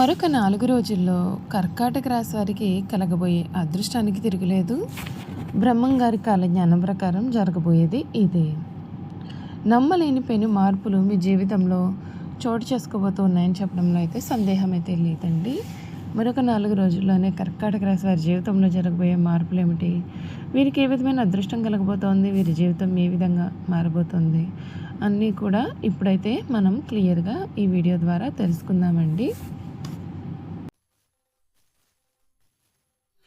మరొక నాలుగు రోజుల్లో కర్కాటక రాశి వారికి కలగబోయే అదృష్టానికి తిరుగులేదు. బ్రహ్మం గారి కాలజ్ఞానం ప్రకారం జరగబోయేది ఇదే. నమ్మలేని పెను మార్పులు మీ జీవితంలో చోటు చేసుకోబోతూ ఉన్నాయని చెప్పడంలో అయితే సందేహం అయితే లేదండి. మరొక నాలుగు రోజుల్లోనే కర్కాటక రాశి వారి జీవితంలో జరగబోయే మార్పులు ఏమిటి? వీరికి ఏ విధమైన అదృష్టం కలగబోతోంది? వీరి జీవితం ఏ విధంగా మారబోతుంది? అన్నీ కూడా ఇప్పుడైతే మనం క్లియర్గా ఈ వీడియో ద్వారా తెలుసుకుందామండి.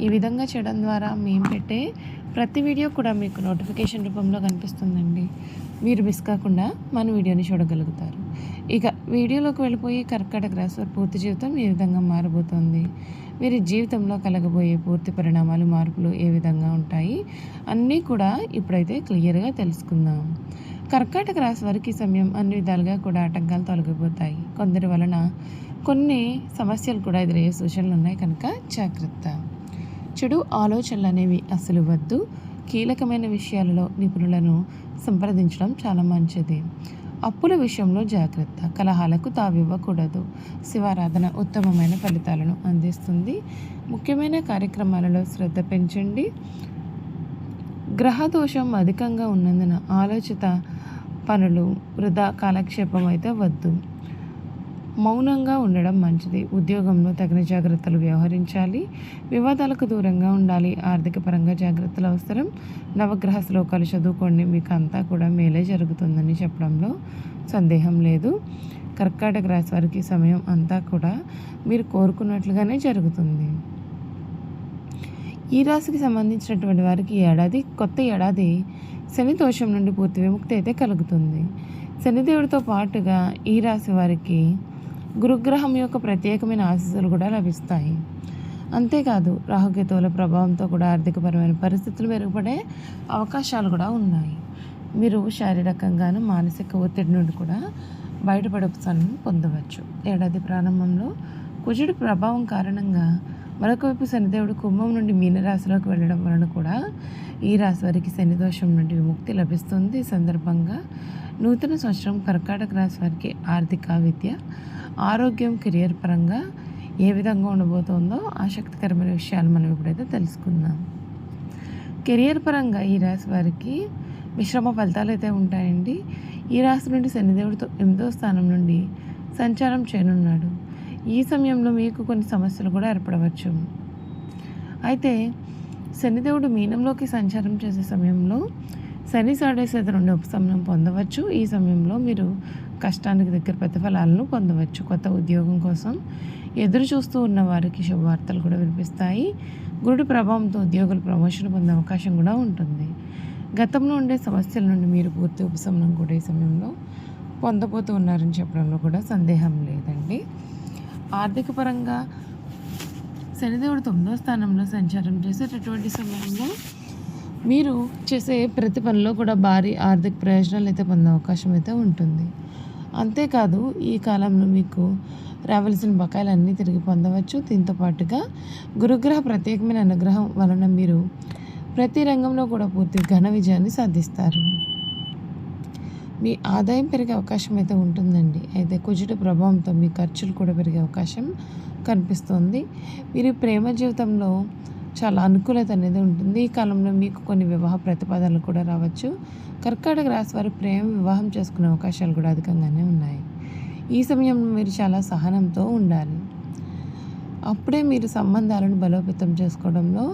ఈ విధంగా చేయడం ద్వారా మేము పెట్టే ప్రతి వీడియో కూడా మీకు నోటిఫికేషన్ రూపంలో కనిపిస్తుందండి. మీరు మిస్ కాకుండా మన వీడియోని చూడగలుగుతారు. ఇక వీడియోలోకి వెళ్ళిపోయి కర్కాటక రాశి వారి పూర్తి జీవితం ఏ విధంగా మారబోతోంది. వీరి జీవితంలో కలగబోయే పూర్తి పరిణామాలు మార్పులు ఏ విధంగా ఉంటాయి అన్నీ కూడా ఇప్పుడైతే క్లియర్గా తెలుసుకుందాం. కర్కాటక రాశి వారికి సమయం అన్ని విధాలుగా కూడా ఆటంకాలు తొలగిపోతాయి. కొందరి వలన కొన్ని సమస్యలు కూడా ఎదురయ్యే సూచనలు ఉన్నాయి కనుక జాగ్రత్త. చెడు ఆలోచనలు అనేవి అసలు వద్దు. కీలకమైన విషయాలలో నిపుణులను సంప్రదించడం చాలా మంచిది. అప్పుల విషయంలో జాగ్రత్త. కలహాలకు తావివ్వకూడదు. శివారాధన ఉత్తమమైన ఫలితాలను అందిస్తుంది. ముఖ్యమైన కార్యక్రమాలలో శ్రద్ధ పెంచండి. గ్రహదోషం అధికంగా ఉన్నందున ఆలోచిత పనులు వృధా కాలక్షేపం అయితే వద్దు. మౌనంగా ఉండడం మంచిది. ఉద్యోగంలో తగిన జాగ్రత్తలు వ్యవహరించాలి. వివాదాలకు దూరంగా ఉండాలి. ఆర్థిక పరంగా జాగ్రత్తలు అవసరం. నవగ్రహ శ్లోకాలు చదువుకోండి. మీకు అంతా కూడా మేలే జరుగుతుందని చెప్పడంలో సందేహం లేదు. కర్కాటక రాశి వారికి సమయం అంతా కూడా మీరు కోరుకున్నట్లుగానే జరుగుతుంది. ఈ రాశికి సంబంధించినటువంటి వారికి ఈ ఏడాది కొత్త ఏడాది శని దోషం నుండి పూర్తి విముక్తి అయితే కలుగుతుంది. శనిదేవుడితో పాటుగా ఈ రాశి వారికి గురుగ్రహం యొక్క ప్రత్యేకమైన ఆశీస్సులు కూడా లభిస్తాయి. అంతేకాదు రాహుకేతువుల ప్రభావంతో కూడా ఆర్థికపరమైన పరిస్థితులు మెరుగుపడే అవకాశాలు కూడా ఉన్నాయి. మీరు శారీరకంగాను మానసిక ఒత్తిడి నుండి కూడా బయటపడే పొందవచ్చు. ఏడాది ప్రారంభంలో కుజుడి ప్రభావం కారణంగా మరొకవైపు శనిదేవుడు కుంభం నుండి మీనరాశిలోకి వెళ్ళడం వలన కూడా ఈ రాశి వారికి శని దోషం నుండి విముక్తి లభిస్తుంది. ఈ సందర్భంగా నూతన సంవత్సరం కర్కాటక రాశి వారికి ఆర్థిక విద్య ఆరోగ్యం కెరియర్ పరంగా ఏ విధంగా ఉండబోతోందో ఆసక్తికరమైన విషయాలు మనం ఇప్పుడైతే తెలుసుకుందాం. కెరియర్ పరంగా ఈ రాశి వారికి మిశ్రమ ఫలితాలు అయితే ఉంటాయండి. ఈ రాశి నుండి శనిదేవుడితో ఎనిమిదో స్థానం నుండి సంచారం చేయనున్నాడు. ఈ సమయంలో మీకు కొన్ని సమస్యలు కూడా ఏర్పడవచ్చు. అయితే శనిదేవుడు మీనంలోకి సంచారం చేసే సమయంలో శని సాడేసేది నుండి ఉపశమనం పొందవచ్చు. ఈ సమయంలో మీరు కష్టానికి దగ్గర ప్రతిఫలాలను పొందవచ్చు. కొత్త ఉద్యోగం కోసం ఎదురు చూస్తూ ఉన్న వారికి శుభవార్తలు కూడా వినిపిస్తాయి. గురుడి ప్రభావంతో ఉద్యోగులు ప్రమోషన్ పొందే అవకాశం కూడా ఉంటుంది. గతంలో ఉండే సమస్యల నుండి మీరు పూర్తి ఉపశమనం కూడా ఈ సమయంలో పొందబోతూ ఉన్నారని చెప్పడంలో కూడా సందేహం లేదండి. ఆర్థిక పరంగా శనిదేవుడు తొమ్మిదో స్థానంలో సంచారం చేసేటటువంటి సమయంలో మీరు చేసే ప్రతి పనిలో కూడా భారీ ఆర్థిక ప్రయోజనాలు అయితే పొందే అవకాశం అయితే ఉంటుంది. అంతేకాదు ఈ కాలంలో మీకు రావాల్సిన బకాయిలన్నీ తిరిగి పొందవచ్చు. దీంతో పాటుగా గురుగ్రహ ప్రత్యేకమైన అనుగ్రహం వలన మీరు ప్రతి రంగంలో కూడా పూర్తి ఘన విజయాన్ని సాధిస్తారు. మీ ఆదాయం పెరిగే అవకాశం అయితే ఉంటుందండి. అయితే కుజుడు ప్రభావంతో మీ ఖర్చులు కూడా పెరిగే అవకాశం కనిపిస్తుంది. మీరు ప్రేమ జీవితంలో చాలా అనుకూలత అనేది ఉంటుంది. ఈ కాలంలో మీకు కొన్ని వివాహ ప్రతిపాదనలు కూడా రావచ్చు. కర్కాటక రాశి వారు ప్రేమ వివాహం చేసుకునే అవకాశాలు కూడా అధికంగానే ఉన్నాయి. ఈ సమయంలో మీరు చాలా సహనంతో ఉండాలి. అప్పుడే మీరు సంబంధాలను బలోపేతం చేసుకోవడంలో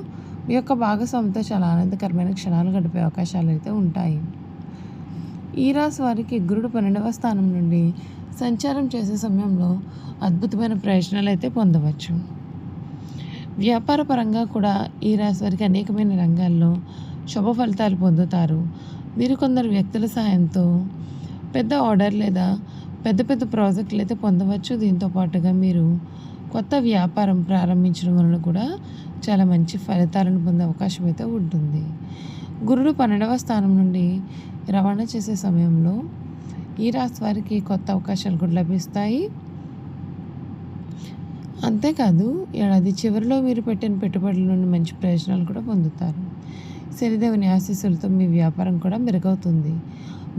మీ యొక్క భాగస్వామితో చాలా ఆనందకరమైన క్షణాలు గడిపే అవకాశాలు అయితే ఉంటాయి. ఈ రాశి వారికి గురుడు పన్నెండవ స్థానం నుండి సంచారం చేసే సమయంలో అద్భుతమైన ప్రయోజనాలు అయితే పొందవచ్చు. వ్యాపార పరంగా కూడా ఈ రాశి వారికి అనేకమైన రంగాల్లో శుభ ఫలితాలు పొందుతారు. మీరు కొందరు వ్యక్తుల సహాయంతో పెద్ద ఆర్డర్ లేదా పెద్ద పెద్ద ప్రాజెక్టులు అయితే పొందవచ్చు. దీంతో పాటుగా మీరు కొత్త వ్యాపారం ప్రారంభించడం వలన కూడా చాలా మంచి ఫలితాలను పొందే అవకాశం అయితే ఉంటుంది. గురుడు పన్నెండవ స్థానం నుండి రవాణా చేసే సమయంలో ఈ రాశి వారికి కొత్త అవకాశాలు కూడా లభిస్తాయి. అంతేకాదు ఏడాది చివరిలో మీరు పెట్టిన పెట్టుబడుల నుండి మంచి ప్రయోజనాలు కూడా పొందుతారు. శనిదేవుని ఆశీస్సులతో మీ వ్యాపారం కూడా మెరుగవుతుంది.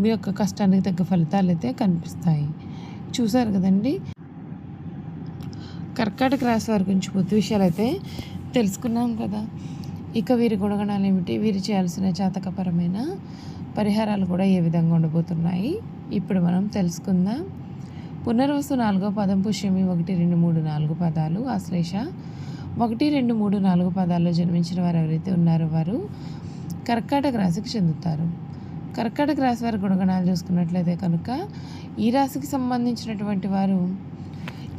మీ యొక్క కష్టానికి తగ్గ ఫలితాలు అయితే కనిపిస్తాయి. చూసారు కదండి? కర్కాటక రాశి వారి గురించి పూర్తి విషయాలు అయితే తెలుసుకున్నాం కదా. ఇక వీరి గుణగణాలు ఏమిటి? వీరు చేయాల్సిన జాతకపరమైన పరిహారాలు కూడా ఏ విధంగా ఉండబోతున్నాయి? ఇప్పుడు మనం తెలుసుకుందాం. పునర్వసు నాలుగో పదం పుష్యమి ఒకటి రెండు మూడు నాలుగు పదాలు. ఆశ్లేష ఒకటి రెండు మూడు నాలుగు పదాల్లో జన్మించిన వారు ఎవరైతే ఉన్నారో వారు కర్కాటక రాశికి చెందుతారు. కర్కాటక రాశి వారి గుణగణాలు చూసుకున్నట్లయితే కనుక ఈ రాశికి సంబంధించినటువంటి వారు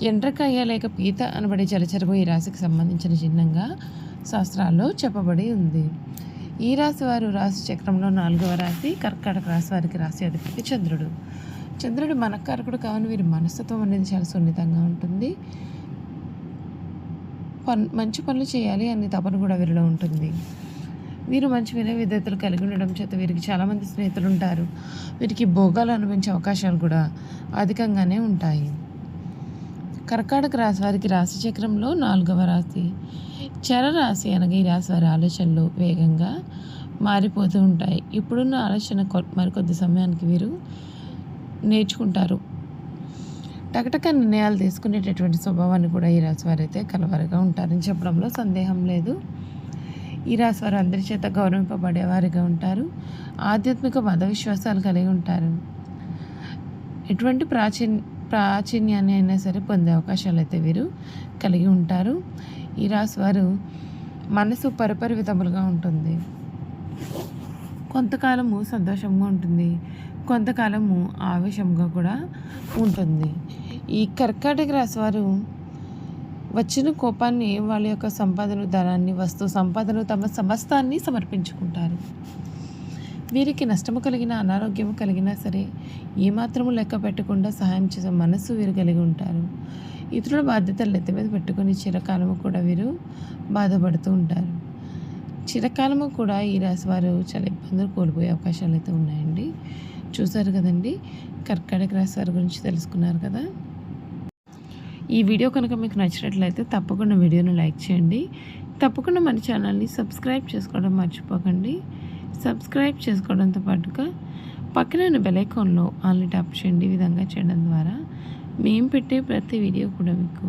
ఎండ్రకాయ లేక పీత అనబడే జలచరము ఈ రాశికి సంబంధించిన చిహ్నంగా శాస్త్రాల్లో చెప్పబడి ఉంది. ఈ రాశి వారు రాశి చక్రంలో నాలుగవ రాశి కర్కాటక రాశి వారికి రాశి అధిపతి చంద్రుడు. చంద్రుడు మనకారకుడు కావున వీరి మనస్తత్వం అనేది చాలా సున్నితంగా ఉంటుంది. పన్ మంచి పనులు చేయాలి అనే తపన కూడా వీరిలో ఉంటుంది. వీరు మంచి వినయ విధేతలు కలిగి ఉండడం చేత వీరికి చాలామంది స్నేహితులు ఉంటారు. వీరికి భోగాలు అనుభవించే అవకాశాలు కూడా అధికంగానే ఉంటాయి. కర్కాటక రాశి వారికి రాశి చక్రంలో నాలుగవ రాశి చర రాశి అనగా ఈ రాశి వారి ఆలోచనలు వేగంగా మారిపోతూ ఉంటాయి. ఇప్పుడున్న ఆలోచన కొ- మరికొద్ది సమయానికి వీరు నేర్చుకుంటారు. టకటక నిర్ణయాలు తీసుకునేటటువంటి స్వభావాన్ని కూడా ఈ రాశివారు అయితే కలవారుగా ఉంటారని చెప్పడంలో సందేహం లేదు. ఈ రాశివారు అందరి చేత గౌరవింపబడేవారిగా ఉంటారు. ఆధ్యాత్మిక మత విశ్వాసాలు కలిగి ఉంటారు. ఎటువంటి ప్రాచీన్ ప్రాచీన్యాన్ని అయినా సరే పొందే అవకాశాలు అయితే వీరు కలిగి ఉంటారు. ఈ రాశివారు మనసు పరిపరివిధములుగా ఉంటుంది. కొంతకాలము సంతోషంగా ఉంటుంది. కొంతకాలము ఆవేశంగా కూడా ఉంటుంది. ఈ కర్కాటక రాశి వారు వచ్చిన కోపాన్ని వాళ్ళ యొక్క సంపాదన ధనాన్ని వస్తు సంపాదన తమ సమస్తాన్ని సమర్పించుకుంటారు. వీరికి నష్టము కలిగిన అనారోగ్యము కలిగినా సరే ఏమాత్రము లెక్క పెట్టకుండా సహాయం చేసే మనస్సు వీరు కలిగి ఉంటారు. ఇతరుల బాధ్యతలు ఎత్తి మీద పెట్టుకుని చిరకాలము కూడా వీరు బాధపడుతూ ఉంటారు. చిరకాలము కూడా ఈ రాశి వారు చాలా ఇబ్బందులు కోల్పోయే అవకాశాలు అయితే ఉన్నాయండి. చూసారు కదండి? కర్కాటక రాశి వారి గురించి తెలుసుకున్నారు కదా? ఈ వీడియో కనుక మీకు నచ్చినట్లయితే తప్పకుండా వీడియోను లైక్ చేయండి. తప్పకుండా మన ఛానల్ని సబ్స్క్రైబ్ చేసుకోవడం మర్చిపోకండి. సబ్స్క్రైబ్ చేసుకోవడంతో పాటుగా పక్కన ఉన్న బెల్ టాప్ ఆన్లీ ట్యాప్ చేయండి. విధంగా చేయడం ద్వారా మేము పెట్టే ప్రతి వీడియో కూడా మీకు